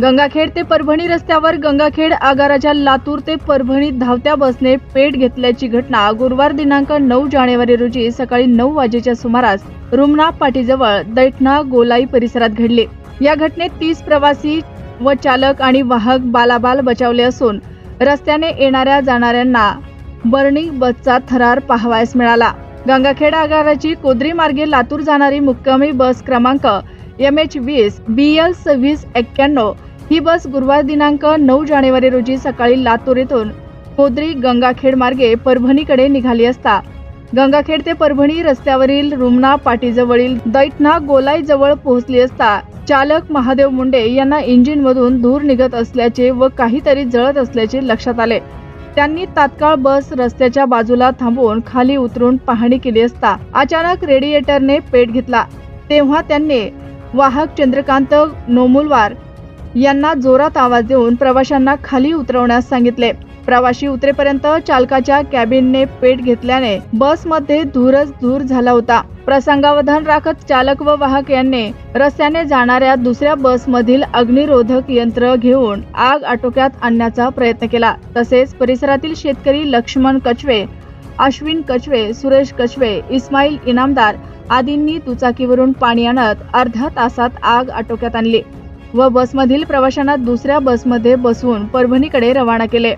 गंगाखेड ते परभणी रस्त्यावर गंगाखेड आगाराच्या लातूर ते परभणी धावत्या बसने पेट घेतल्याची घटना गुरुवार दिनांक नऊ जानेवारी रोजी सकाळी नऊ वाजेच्या सुमारास रुमना पाटीजवळ दैठणा गोलाई परिसरात घडले. या घटनेत तीस प्रवासी व चालक आणि वाहक बालाबाल बचावले असून रस्त्याने येणाऱ्या जाणाऱ्यांना बर्निंग बसचा थरार पाहावयास मिळाला. गंगाखेड आगाराची कोदरी मार्गे लातूर जाणारी मुक्कामी बस क्रमांक एम एच वीस बी एल सव्वीस एक्क्याण्णव ही बस गुरुवार दिनांक नऊ जानेवारी रोजी सकाळी लातूर येथून कोदरी गंगाखेड मार्गे परभणीकडे निघाली असता. गंगाखेड ते परभणी रस्त्यावरील रुमना पाटीजवळील दैठणा गोलाई जवळ पोहोचली असता चालक महादेव मुंडे यांना इंजिन मधून धूर निघत असल्याचे व काहीतरी जळत असल्याचे लक्षात आले. त्यांनी तात्काळ बस रस्त्याच्या बाजूला थांबवून खाली उतरून पाहणी केली असता अचानक रेडिएटरने पेट घेतला. तेव्हा त्यांनी वाहक चंद्रकांत नोमुलवार यांना जोरात आवाज देऊन प्रवाशांना खाली उतरवण्यास सांगितले. प्रवाशी उतरेपर्यंत चालकाच्या कॅबिनने पेट घेतल्याने बसमध्ये धूरच धूर झाला होता. प्रसंगावधान राखत चालक व वाहक यांनी रस्त्याने जाणाऱ्या दुसऱ्या बसमधील अग्निरोधक यंत्र घेऊन आग आटोक्यात आणण्याचा प्रयत्न केला. तसेच परिसरातील शेतकरी लक्ष्मण कचवे अश्विन कचवे सुरेश कचवे इस्माईल इनामदार आदींनी दुचाकीवरून पाणी आणत अर्ध्या तासात आग आटोक्यात आणली व बसमधील प्रवाशांना दुसऱ्या बसमध्ये बसवून परभणीकडे रवाना केले.